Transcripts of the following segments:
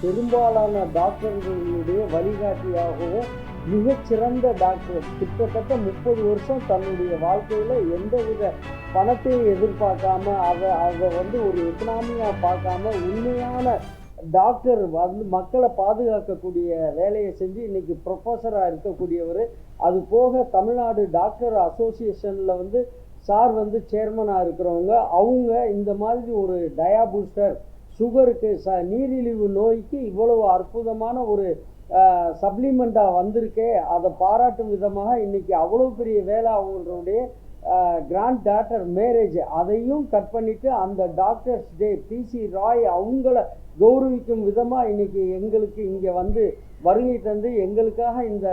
பெரும்பாலான டாக்டர்களுடைய வழிகாட்டியாகவும் மிகச்சிறந்த டாக்டர். கிட்டத்தட்ட முப்பது வருஷம் தன்னுடைய வாழ்க்கையில் எந்தவித பணத்தையும் எதிர்பார்க்காம அதை அதை வந்து ஒரு எக்கனாமியாக பார்க்காம உண்மையான டாக்டர் வந்து மக்களை பாதுகாக்கக்கூடிய வேலையை செஞ்சு இன்றைக்கி ப்ரொஃபஸராக இருக்கக்கூடியவர். அது போக தமிழ்நாடு டாக்டர் அசோசியேஷனில் வந்து சார் வந்து சேர்மனாக இருக்கிறவங்க அவங்க இந்த மாதிரி ஒரு டயா பூஸ்டர் சுகருக்கு ச நீரிழிவு நோய்க்கு இவ்வளவு அற்புதமான ஒரு சப்ளிமெண்ட்டாக வந்திருக்கே அதை பாராட்டும் விதமாக இன்றைக்கி அவ்வளோ பெரிய வேலை அவங்களுடைய கிராண்ட் டாட்டர் மேரேஜ் அதையும் கட் பண்ணிவிட்டு அந்த டாக்டர்ஸ் டே பிசி ராய் அவங்கள கௌரவிக்கும் விதமாக இன்னைக்கு எங்களுக்கு இங்கே வந்து வருகை தந்து எங்களுக்காக இந்த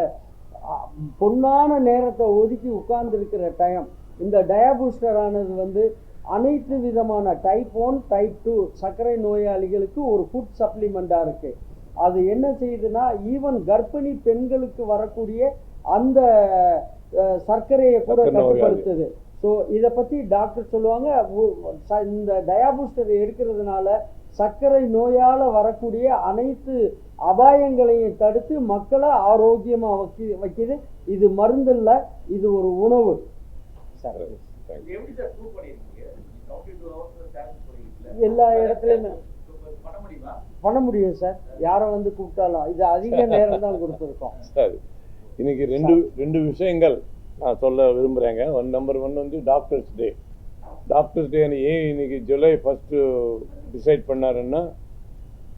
பொன்னான நேரத்தை ஒதுக்கி உட்கார்ந்துருக்கிற டைம் இந்த டயாபூஸ்டரானது வந்து அனைத்து விதமான டைப் ஒன் டைப் டூ சர்க்கரை நோயாளிகளுக்கு ஒரு ஃபுட் சப்ளிமெண்ட்டாக இருக்குது அது என்ன செய்யுதுன்னா ஈவன் கர்ப்பிணி பெண்களுக்கு வரக்கூடிய அந்த சர்க்கரையை கூட. கட்டுப்படுத்துது. ஸோ இதை பற்றி டாக்டர் சொல்லுவாங்க இந்த டயாபூஸ்டர் எடுக்கிறதுனால சர்க்கரை நோயால் வரக்கூடிய அனைத்து அபாயங்களையும் தடுத்து மக்களை ஆரோக்கியமாக வைக்கி வைக்குது. இது மருந்து இல்ல இது ஒரு உணவு. சார். எப்படி சார் எல்லா இடத்துலயுமே. பண்ண முடியுமா சார். யாரை வந்து கூப்பிட்டாலும். இது அதிக நேரம் தான் கொடுத்துருக்கோம். சரி. இன்னைக்கு ரெண்டு ரெண்டு விஷயங்கள் நான் சொல்ல விரும்புகிறேங்க ஒன் நம்பர் ஒன் வந்து டாக்டர்ஸ் டே டாக்டர்ஸ் டே ஏன் இன்னைக்கு ஜூலை ஃபஸ்ட்டு டிசைட் பண்ணாருன்னா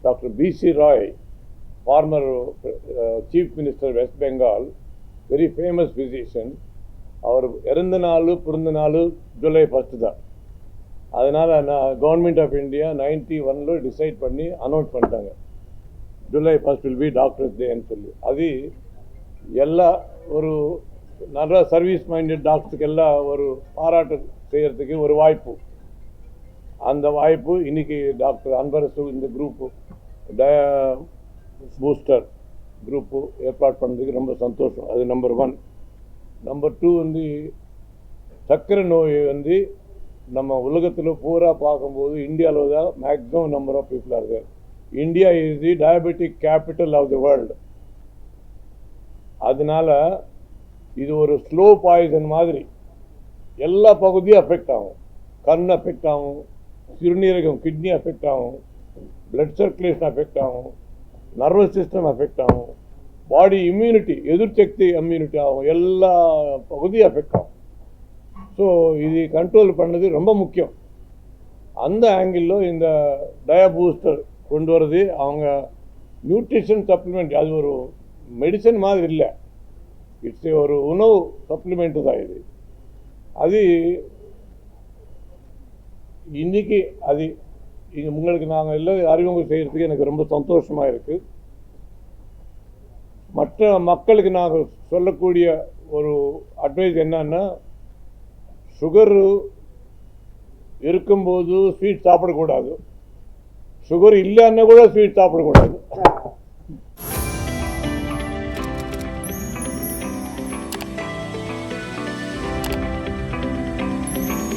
doctor B C Roy former chief minister West Bengal very famous physician அவர் இறந்த நாள் பிறந்த நாள் ஜூலை ஃபஸ்ட்டு தான். அதனால் நான் கவர்மெண்ட் ஆஃப் இந்தியா நைன்டி ஒனில் டிசைட் பண்ணி அனௌன்ஸ் பண்ணிட்டாங்க. July first will be doctors டேன்னு சொல்லி. அது எல்லா ஒரு நல்ல சர்வீஸ் மைண்டட் டாக்டருக்கு எல்லாம் ஒரு பாராட்டு செய்கிறதுக்கு ஒரு வாய்ப்பு. அந்த வாய்ப்பு இன்னைக்கு டாக்டர் அன்பரசு இந்த குரூப்பு டய பூஸ்டர் குரூப்பு ஏற்பாடு பண்ணதுக்கு ரொம்ப சந்தோஷம். அது நம்பர் ஒன் நம்பர் டூ வந்து சர்க்கரை நோய் வந்து நம்ம உலகத்தில் பூரா பார்க்கும்போது இந்தியாவில் தான் மேக்ஸிமம் நம்பர் ஆஃப் பீப்புளாக இருக்கு India is the diabetic capital of the world அதனால இது ஒரு ஸ்லோ பாய்சன் மாதிரி. எல்லா பகுதியும் அஃபெக்ட் ஆகும். கண் அஃபெக்ட் ஆகும். சிறுநீரகம் கிட்னி அஃபெக்ட் ஆகும். பிளட் சர்க்குலேஷன் அஃபெக்ட் ஆகும். நர்வஸ் சிஸ்டம் அஃபெக்ட் ஆகும். பாடி இம்யூனிட்டி எதிர்சக்தி இம்யூனிட்டி ஆகும். எல்லா பகுதியும் அஃபெக்ட் ஆகும். ஸோ இது கண்ட்ரோல் பண்ணது ரொம்ப முக்கியம். அந்த ஆங்கிளில் இந்த டயபூஸ்டர் கொண்டு வரது அவங்க நியூட்ரிஷன் சப்ளிமெண்ட் அது ஒரு மெடிசன் மாதிரி இல்லை. இட்ஸ் ஒரு உணவு சப்ளிமெண்ட் தான் இது. அது இன்னைக்கு அது இது உங்களுக்கு நாங்கள் எல்லாம் அறிமுகம் செய்கிறதுக்கு எனக்கு ரொம்ப சந்தோஷமாக இருக்குது மற்ற மக்களுக்கு நாங்கள் சொல்லக்கூடிய ஒரு அட்வைஸ் என்னன்னா சுகரு இருக்கும்போது ஸ்வீட் சாப்பிடக்கூடாது. சுகர் இல்லைன்னா கூட ஸ்வீட் சாப்பிடக்கூடாது.